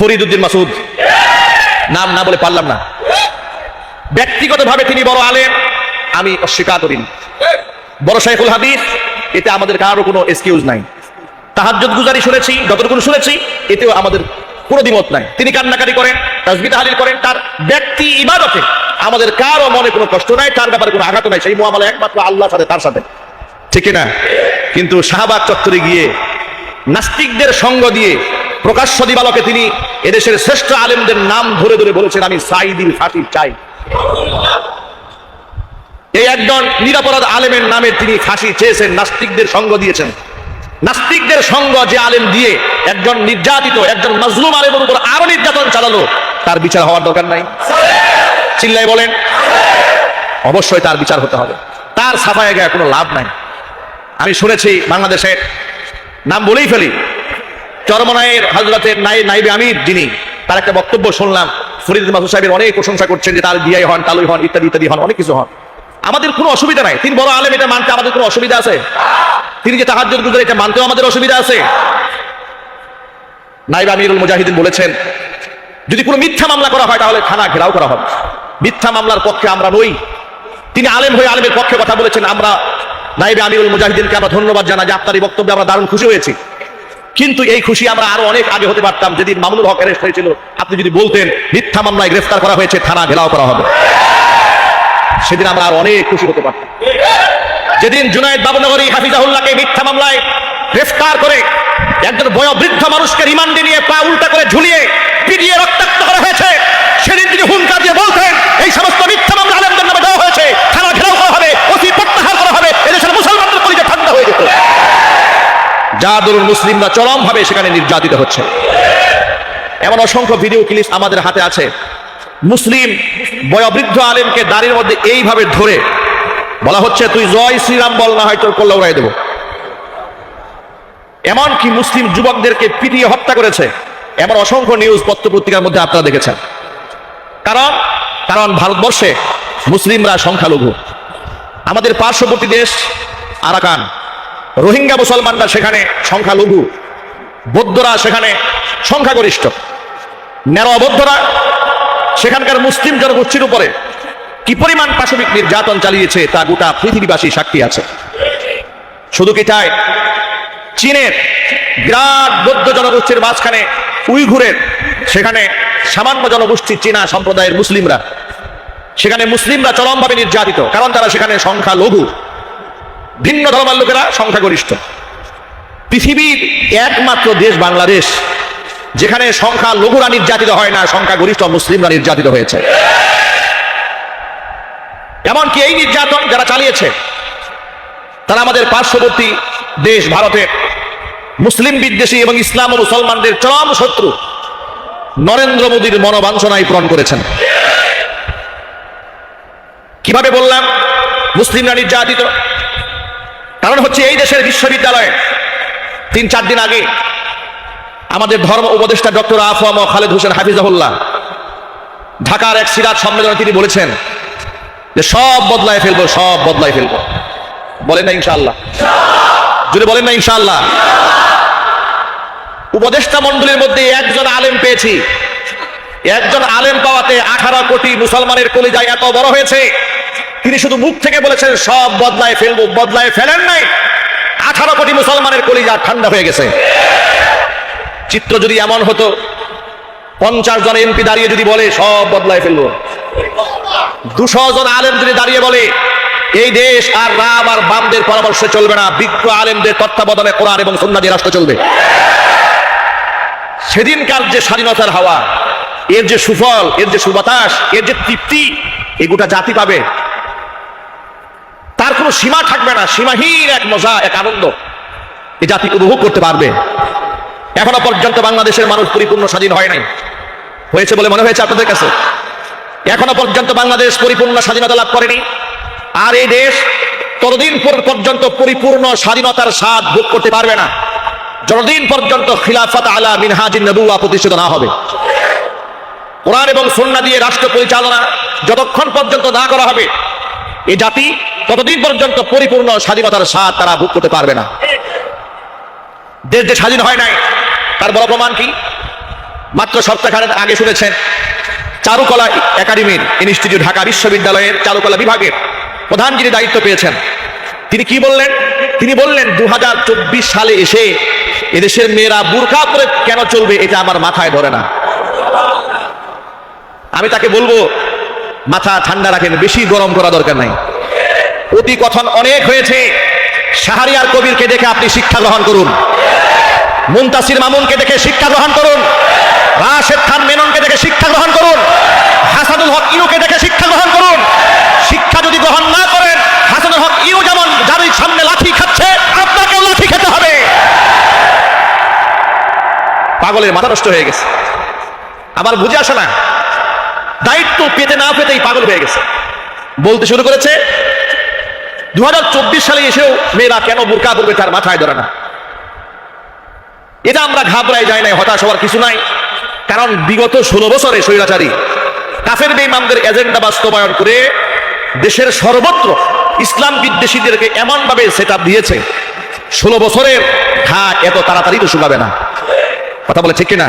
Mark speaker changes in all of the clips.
Speaker 1: ফরিদুদ্দিন মাসুদ নাম না বলে পারলাম না। ব্যক্তিগতভাবে তিনি বড় আলেম, আমি অস্বীকার করিনি। বড় শাইখুল হাদিস, এতে আমাদের কারও কোনো এক্সকিউজ নাই। তাহাজ্জুদ গুজারি শুনেছি যতটুকু শুনেছি, এতেও আমাদের কোনো দ্বিমত নাই। তিনি কান্নাকারি করেন, তাসবিহ তাহলিল করেন, তার ব্যক্তি ইবাদতে আমাদের কারও মনে কোনো কষ্ট নাই, তার ব্যাপারে কোনো আঘাত নাই। সেই মোয়ামলা একমাত্র আল্লাহ সাথে, তার সাথে। ঠিক না কিন্তু শাহবাগ চত্বরে গিয়ে নাস্তিকদের সঙ্গ দিয়ে প্রকাশ্য দিবালকে তিনি এদেশের শ্রেষ্ঠ আলেমদের নাম ধরে ধরে বলেছেন, আমি সাইদির ফাঁসি চাই। এই একজন নিরাপরাধ আলেমের নামে তিনি ফাঁসি চেয়েছেন, নাস্তিকদের সঙ্গ দিয়েছেন। নাস্তিকদের সঙ্গ যে আলেম দিয়ে একজন নির্যাতিত, একজন মাজলুম আলেমের উপর আরও নির্যাতন চালালো, তার বিচার হওয়ার দরকার নাই। চিল্লাই বলেন, অবশ্যই তার বিচার হতে হবে। তার সাফায় গায়ে কোনো লাভ নাই। আমি শুনেছি বাংলাদেশের, নাম বলেই ফেলি চরমনায়ের হজরতের নাই নাইবে আমির যিনি, তার একটা বক্তব্য শুনলাম। ফরিদ মাসুদ সাহেবের অনেক প্রশংসা করছেন যে তার বিয়াই হন, তালুই হন, ইত্যাদি ইত্যাদি হন, অনেক কিছু হন। আমাদের কোনো অসুবিধা নাই। তিনি বড় আলেম, এটা মানতে আমাদের কোনো অসুবিধা আছে? তিনি যে তাহাজ্জুদ গুজার, এটা মানতেও আমাদের অসুবিধা আছে? নাইব আমিরুল মুজাহিদিন বলেছেন, যদি কোনো মিথ্যা মামলা করা হয়, তাহলে থানা ঘেরাও করা হবে। মিথ্যা মামলার পক্ষে আমরা নই। তিনি আলেম হয়ে আলেমের পক্ষে কথা বলেছেন, আমরা নাইবে আমিরুল মুজাহিদিনকে আমরা ধন্যবাদ জানাই যে আপনার এই বক্তব্যে আমরা দারুণ খুশি হয়েছি। কিন্তু এই খুশি আমরা আরও অনেক আগে হতে পারতাম, যেদিন মামুনুল হক অ্যারেস্ট হয়েছিল। আপনি যদি বলতেন, মিথ্যা মামলায় গ্রেফতার করা হয়েছে, থানা ঘেরাও করা হবে। সেদিন আমরা আরও অনেক খুশি হতে পারতাম। যেদিন জুনায়দ বাবুনগরী হাফিজাহুল্লাহকে মিথ্যা মামলায় গ্রেফতার করে একজন বয়োবৃদ্ধ মানুষকে রিমান্ডে নিয়ে পা উল্টা করে ঝুলিয়ে পিটিয়ে রক্তাক্ত করা হয়েছে, সেদিন তিনি হুঙ্কার দিয়ে বলতেন এই সমস্ত মিথ্যা মামলা আলেমদের নামে দেওয়া হয়েছে থানা ঘেরাও করা হবে অতি প্রত্যাহার করা হবে এদেশের মুসলমানদের পরিচয় ঠান্ডা হয়ে যেত যা দরুন মুসলিমরা চরম ভাবে সেখানে নির্যাতিত হচ্ছে। এমন অসংখ্য ভিডিও ক্লিপ আমাদের হাতে আছে। মুসলিম বয়োবৃদ্ধ আলেমকে দাড়ির মধ্যে এইভাবে ধরে বলা হচ্ছে, তুই জয় শ্রীরাম বল, না হয় তোর কল্লা উড়াই দেব। এমনকি মুসলিম যুবকদেরকে পিটিয়ে হত্যা করেছে। এমন অসংখ্য নিউজ পত্র পত্রিকার মধ্যে আপনারা দেখেছেন। কারণ কারণ ভারতবর্ষে মুসলিমরা সংখ্যালঘু। আমাদের পার্শ্ববর্তী দেশ আরাকান। রোহিঙ্গা মুসলমানরা সেখানে সংখ্যালঘু, বৌদ্ধরা সেখানে সংখ্যাগরিষ্ঠ। নেরো বৌদ্ধরা সেখানকার মুসলিম জনগোষ্ঠীর উপরে কি পরিমাণ পাশবিক নির্যাতন চালিয়েছে তা গোটা পৃথিবীবাসী সাক্ষী আছে। শুধু কি তাই? চীনের বিরাট বৌদ্ধ জনগোষ্ঠীর মাঝখানে উইঘুরের সেখানে সামান্য জনগোষ্ঠী চীনা সম্প্রদায়ের মুসলিমরা। সেখানে মুসলিমরা চরমভাবে নির্যাতিত, কারণ তারা সেখানে সংখ্যা লঘু ভিন্ন ধর্মের লোকেরা সংখ্যাগরিষ্ঠ। পৃথিবীর একমাত্র দেশ বাংলাদেশ, যেখানে সংখ্যা লঘুরা নির্যাতিত হয় না, সংখ্যাগরিষ্ঠ মুসলিমরা নির্যাতিত হয়েছে। এমনকি এই নির্যাতন যারা চালিয়েছে, তারা আমাদের পার্শ্ববর্তী দেশ ভারতের মুসলিম বিদ্বেষী এবং ইসলাম ও মুসলমানদের চরম শত্রু নরেন্দ্র মোদীর মনোবাঞ্ছনায় পূরণ করেছেন। কীভাবে বললাম? মুসলিমরা নির্যাতিত কারণ হচ্ছে এই দেশের বিশ্ববিদ্যালয়ে তিন চার দিন আগে আমাদের ধর্ম উপদেষ্টা ডক্টর আফম খালেদ হোসেন হাফিজাহুল্লাহ ঢাকার এক সিরাজ সম্মেলনে তিনি বলেছেন যে সব বদলায় ফেলব, সব বদলায় ফেলব। বলেন না ইনশাআল্লাহ। যদি বলেন না ইনশাআল্লাহ। উপদেষ্টা মন্ডলীর মধ্যে একজন আলেম পেয়েছি। একজন আলেম পাওয়াতে আঠারো কোটি মুসলমানের কলিজায় এত বড় হয়েছে। তিনি শুধু মুখ থেকে বলেছেন, সব বদলায় ফেলব, বদলায় ফেলেন নাই। আঠারো কোটি মুসলমানের কলিজা ঠান্ডা হয়ে গেছে। চিত্র যদি এমন হতো, পঞ্চাশ জন এমপি দাঁড়িয়ে যদি বলে, সব বদলায় ফেলব। দুশো জন আলেম যদি দাঁড়িয়ে বলে, এই দেশ আর রাম আর বামদের পরামর্শে চলবে না, বিজ্ঞ আলেমদের তত্ত্বাবধানে কোরআন এবং সন্না দিয়ে রাষ্ট্র চলবে। সেদিনকার যে স্বাধীনতার হাওয়া, এর যে সুফল, এর যে সুবাতাস, এর যে তৃপ্তি এই গোটা জাতি পাবে। কোনো সীমা থাকবে না, সীমাহীন এক মজা, এক আনন্দ। এই জাতি উপভোগ করতে পারবে। এখনও পর্যন্ত বাংলাদেশের মানুষ পরিপূর্ণ স্বাধীন হয় নাই। হয়েছে বলে মনে হয়েছে আপনাদের কাছে? এখনও পর্যন্ত বাংলাদেশ পরিপূর্ণ স্বাধীনতা লাভ করেনি। আর এই দেশ ততদিন পর্যন্ত পরিপূর্ণ স্বাধীনতার স্বাদ ভোগ করতে পারবে না। যতদিন পর্যন্ত খিলাফত আলা মিনহাজিন নবুয়া প্রতিষ্ঠিত না হবে। কোরআন এবং সন্না দিয়ে রাষ্ট্র পরিচালনা যতক্ষণ পর্যন্ত না করা হবে এই জাতি ততদিন পর্যন্ত পরিপূর্ণ স্বাধীনতার স্বাদ তারা ভোগ করতে পারবে না। দেশ যে স্বাধীন হয় নাই, তার বড় প্রমাণ কি? মাত্র সপ্তাহখানেক আগে শুনেছেন, চারুকলা একাডেমির ইনস্টিটিউট ঢাকা বিশ্ববিদ্যালয়ের চারুকলা বিভাগের প্রধান যিনি দায়িত্ব পেয়েছেন, তিনি কি বললেন? তিনি বললেন দু হাজার চব্বিশ সালে এসে এদেশের মেয়েরা বুরকা পরে কেন চলবে এটা আমার মাথায় ধরে না। আমি তাকে বলব মাথা ঠান্ডা রাখেন, বেশি গরম করা দরকার নাই। অতি কথন অনেক হয়েছে। শাহরিয়ার কবিরকে দেখে আপনি শিক্ষা গ্রহণ করুন। মুন্তাসির মামুনকে দেখে শিক্ষা গ্রহণ করুন। রাশেদ খান মেননকে দেখে শিক্ষা গ্রহণ করুন। হাসানুল হক ইউকে দেখে শিক্ষা গ্রহণ করুন। শিক্ষা যদি গ্রহণ না করেন, হাসানুল হক ইউ যেমন যার সামনে লাঠি খাচ্ছে, আপনাকেও লাঠি খেতে হবে। পাগলের মাথা নষ্ট হয়ে গেছে। আমার বুঝে আসে না দায়িত্ব পেতে না পেতেই পাগল হয়ে গেছে। বলতে শুরু করেছে দুই হাজার চব্বিশ সালে এসেও মেয়েরা কেন বোরকা করবে তার মাথায় ধরে না? এটা আমরা ঘাবড়াই যাই নাই, হতাশ হওয়ার কিছু নাই। কারণ বিগত ষোলো বছরে স্বৈরাচারী, কাফের বেইমানদের এজেন্ডা বাস্তবায়ন করে দেশের সর্বত্র ইসলাম বিদ্বেষীদেরকে এমন ভাবে সেট দিয়েছে, ষোলো বছরের ঘা এত তাড়াতাড়ি তো শুকাবে না। কথা বলে ঠিক কিনা?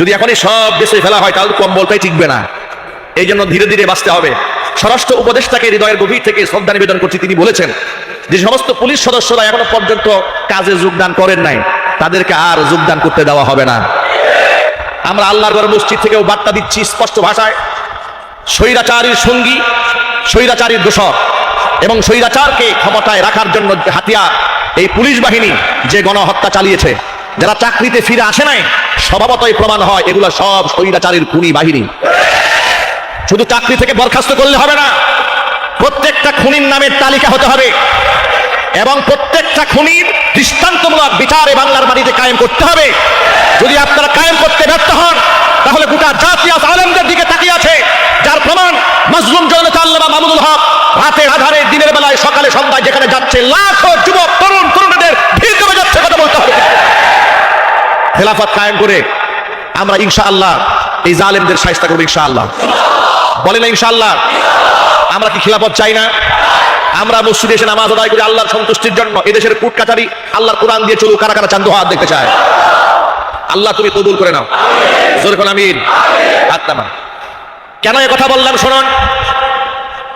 Speaker 1: যদি এখনই সব দেশে ফেলা হয়, তাহলে কম্বলটাই টিকবে না। এই জন্য ধীরে ধীরে বাঁচতে হবে। স্বরাষ্ট্র উপদেষ্টাকে হৃদয়ের গভীর থেকে শ্রদ্ধা নিবেদন করছি, তিনি বলেছেন, যে সমস্ত পুলিশ সদস্যরা এখনও পর্যন্ত কাজে যোগদান করেন নাই, তাদেরকে আর যোগদান করতে দেওয়া হবে না। আমরা আল্লাহর ঘর মসজিদ থেকেও বার্তা দিচ্ছি স্পষ্ট ভাষায়, স্বৈরাচারীর সঙ্গী, স্বৈরাচারীর দোষক এবং স্বৈরাচারকে ক্ষমতায় রাখার জন্য হাতিয়ার এই পুলিশ বাহিনী যে গণহত্যা চালিয়েছে যারা চাকরিতে ফিরে আসে নাই, স্বভাবতই প্রমাণ হয় এগুলো সব স্বৈরাচারীর খুনি বাহিনী। শুধু চাকরি থেকে বরখাস্ত করলে হবে না, প্রত্যেকটা খুনির নামের তালিকা হতে হবে এবং প্রত্যেকটা খুনির দৃষ্টান্তমূলক বিচারে বাংলার মাটিতে কায়েম করতে হবে। যদি আপনারা কায়েম করতে ব্যর্থ হন, তাহলে গোটা জাতি আজ আলমদের দিকে তাকিয়ে আছে, যার প্রমাণ মজলুম জনতা আল্লামা মামুনুল হক রাতে আধারে দিনের বেলায় সকালে সন্ধ্যায় যেখানে যাচ্ছে লাখো যুবক, তরুণ তরুণীদের ভিড় জমে যাচ্ছে কথা বলতে হবে খেলাফত কায়েম করে আমরা ইনশাআল্লাহ এই জালেমদের সাহিস্তা করব ইনশাআল্লাহ। বলেন ইনশাআল্লাহ? আমরা কি খেলাফত চাই না? আমরা মসজিদে এসে নামাজ আদায় করি আল্লাহর সন্তুষ্টির জন্য। এদেশের কুট কাচারি আল্লাহর কোরআন দিয়ে চলুক, কারা কারা চান্দ হাত দেখতে চায়? আল্লাহ তুমি কবুল করে নাও। জোর আমিন। হাত নামা। কেন এ কথা বললাম, শুনুন।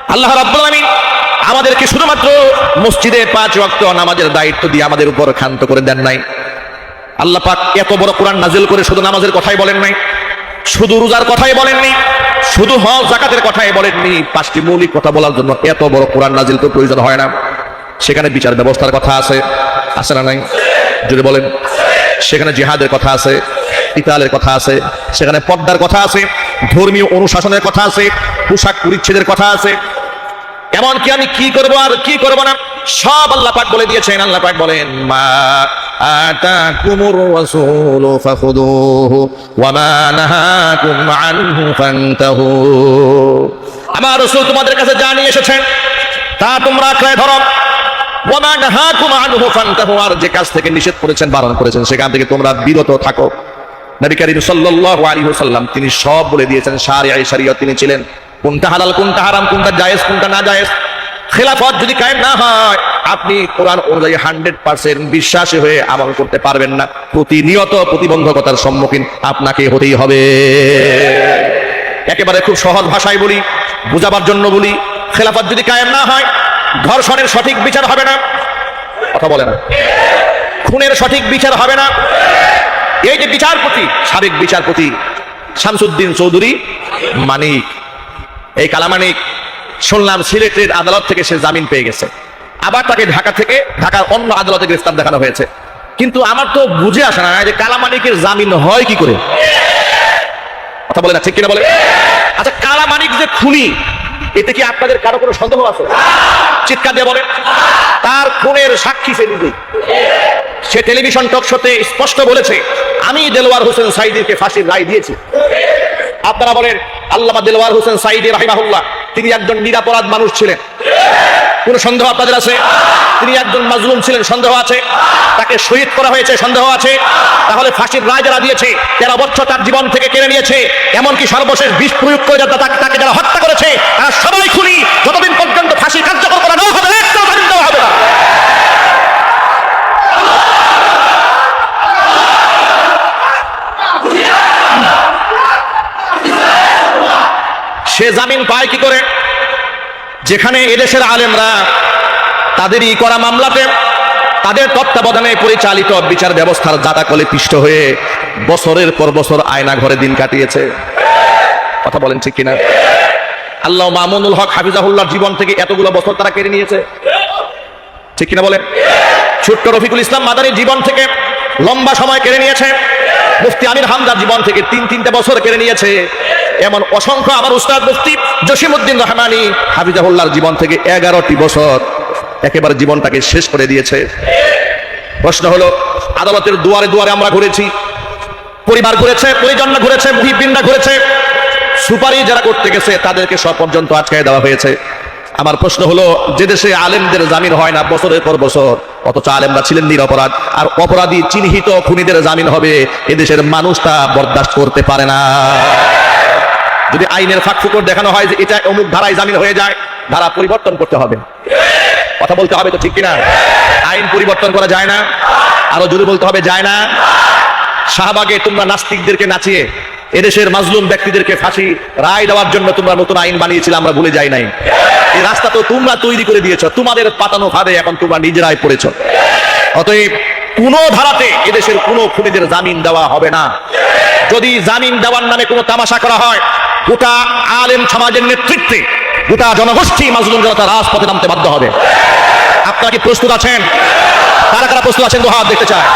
Speaker 1: আল্লাহ রাব্বুল আলামিন আমাদেরকে শুধুমাত্র মসজিদে পাঁচ ওয়াক্ত নামাজের দায়িত্ব দিয়ে আমাদের উপর ক্ষান্ত করে দেন নাই। আল্লাহ পাক এত বড় কোরআন নাজিল করে শুধু নামাজের কথাই বলেন নাই, শুধু রোজার কথাই বলেননি শুধু হজ, জাকাতের কথাই বলেননি পাঁচটি মৌলিক কথা বলার জন্য এত বড় কোরআন নাজিল তো প্রয়োজন হয় না। সেখানে বিচার ব্যবস্থার কথা আছে আছে না নাই? যদি বলেন। সেখানে জিহাদের কথা আছে, ইতালের কথা আছে, সেখানে পর্দার কথা আছে, ধর্মীয় অনুশাসনের কথা আছে, পোশাক পরিচ্ছেদের কথা আছে। এমনকি আমি কি করব আর কি করব না, সব আল্লাহ পাক বলে দিয়েছেন, আল্লাহ পাক বলেন, মা আতাকুমুর রাসূলু ফাখুদুহু ওয়া মা নাহাকুম আনহু ফান্তাহু আমার রাসূল তোমাদের কাছে যা নিয়ে এসেছেন, তা তোমরা আঁকড়ে ধরো। ওয়া মা নাহাকুম আনহু ফান্তাহু আর যে কাজ থেকে নিষেধ করেছেন, বারণ করেছেন, সেখান থেকে তোমরা বিরত থাকো। নবী করিম সাল্লাল্লাহু আলাইহি ওয়াসাল্লাম, তিনি সব বলে দিয়েছেন শারিআ শরীয়ত তিনি ছিলেন। কোনটা হালাল, কোনটা হারাম, কোনটা জায়েজ, কোনটা না জায়েজ। খেলাফত যদি কায়েম না হয় আপনি কোরআন অনুযায়ী হান্ড্রেড পার্সেন্ট বিশ্বাসী হয়ে আমল করতে পারবেন না। প্রতিনিয়ত প্রতিবন্ধকতার সম্মুখীন আপনাকে হতেই হবে। একেবারে খুব সহজ ভাষায় বলি, বুঝাবার জন্য বলি, খেলাফত যদি কায়েম না হয়, ধর্ষণের সঠিক বিচার হবে না। কথা বলে না খুনের সঠিক বিচার হবে না। এই যে বিচারপতি, সাবেক বিচারপতি শামসুদ্দিন চৌধুরী, মানিক, এই কালামানিক, শুনলাম সিলেটের আদালত থেকে সে জামিন পেয়ে গেছে। আবার তাকে ঢাকা থেকে, ঢাকার অন্য আদালতে গ্রেফতার দেখানো হয়েছে। কিন্তু আমার তো বুঝে আসে না, যে কালামানিকের জামিন হয় কি করে? কথা বলে না, ঠিক কিনা বলে? আচ্ছা কালামানিক যে খুনি, এতে কি আপনাদের কারও কোনো সন্দেহ আছে? চিৎকার দিয়ে বলেন। তার খুনের সাক্ষী সে নিজেই। সে টেলিভিশন টক শোতে স্পষ্ট বলেছে, আমি দেলোয়ার হোসেন সাইদিকে ফাঁসির রায় দিয়েছি। আপনারা বলেন, আল্লামা দেলোয়ার হোসেন সাইদি রাহিমাহুল্লাহ, তিনি একজন নিরাপরাধ মানুষ ছিলেন। কোনো সন্দেহ আপনাদের আছে? তিনি একজন মাজলুম ছিলেন, সন্দেহ আছে। তাকে শহীদ করা হয়েছে, সন্দেহ আছে। তাহলে ফাঁসির রায় যারা দিয়েছে তেরো বছর তার জীবন থেকে কেড়ে নিয়েছে, এমনকি সর্বশেষ বিষ প্রয়োগ করে তাকে তাকে যারা হত্যা করেছে, তারা সবাই খুনি। যতদিন পর্যন্ত ফাঁসি কার্যকর করা না হবে সে জামিন পায় কি করে? যেখানে এদেশের আলেমরা তাদেরই করা মামলাতে, তাদের তত্ত্বাবধানে পরিচালিত বিচার ব্যবস্থার জাতাকলে পিষ্ট হয়ে বছরের পর বছর আয়না ঘরে দিন কাটিয়েছে। কথা বলেন ঠিক কিনা? আল্লাহ মামুনুল হক হাফিজাহুল্লাহর জীবন থেকে এতগুলো বছর তারা কেড়ে নিয়েছে। ঠিক কিনা বলেন? ছোট্ট রফিকুল ইসলাম মাদানির জীবন থেকে লম্বা সময় কেড়ে নিয়েছে। মুফতি আমির হামদার জীবন থেকে তিন তিনটে বছর কেড়ে নিয়েছে। এমন অসংখ্য আমার উস্তাদ মুফতি জসিমউদ্দিন রহমানি হাফিজাহুল্লাহর জীবন থেকে এগারোটি বছর একেবারে জীবনটাকে শেষ করে দিয়েছে। প্রশ্ন হলো, আদালতের দুয়ারে দুয়ারে আমরা ঘুরেছি, পরিবার ঘুরেছে, পরিজনরা ঘুরেছে মুহিবিনরা ঘুরেছে সুপারি যারা করতে গেছে তাদেরকে সব পর্যন্ত আটকায় দেওয়া হয়েছে। আমার প্রশ্ন হলো, যে দেশে আলেমদের জামিন হয় না বছরের পর বছর? অথচ আলেমরা ছিলেন নিরপরাধ, আর অপরাধী চিহ্নিত খুনিদের জামিন হবে, এদেশের মানুষটা বরদাস্ত করতে পারে না। যদি আইনের ফাঁক দেখানো হয় যে এটা অমুক ধারায় জামিন হয়ে যায়, ধারা পরিবর্তন করতে হবে। কথা বলতে হবে তো ঠিক কিনা? আইন পরিবর্তন করা যায় না। আরও জোরে বলতে হবে, যায় না। শাহবাগে তোমরা নাস্তিকদেরকে নাচিয়ে, এদেশের মাজলুম ব্যক্তিদেরকে ফাঁসি রায় দেওয়ার জন্য তোমরা নতুন আইন বানিয়েছিলে, আমরা ভুলে যাই নাই। এই রাস্তা তো তোমরা তৈরি করে দিয়েছ, তোমাদের পাতানো ভাবে এখন তোমরা নিজেরাই পড়েছ। অতএব কোন ধারাতে এদেশের কোন খুনিদের জামিন দেওয়া হবে না। যদি জামিন দেওয়ার নামে কোনো তামাশা করা হয় গোটা আলেম সমাজের নেতৃত্বে গোটা জনগোষ্ঠী মাজলুম জনতা রাজপথে নামতে বাধ্য হবে। আপনারা কি প্রস্তুত আছেন? কারা কারা প্রস্তুত আছেন দু হাত দেখতে চায়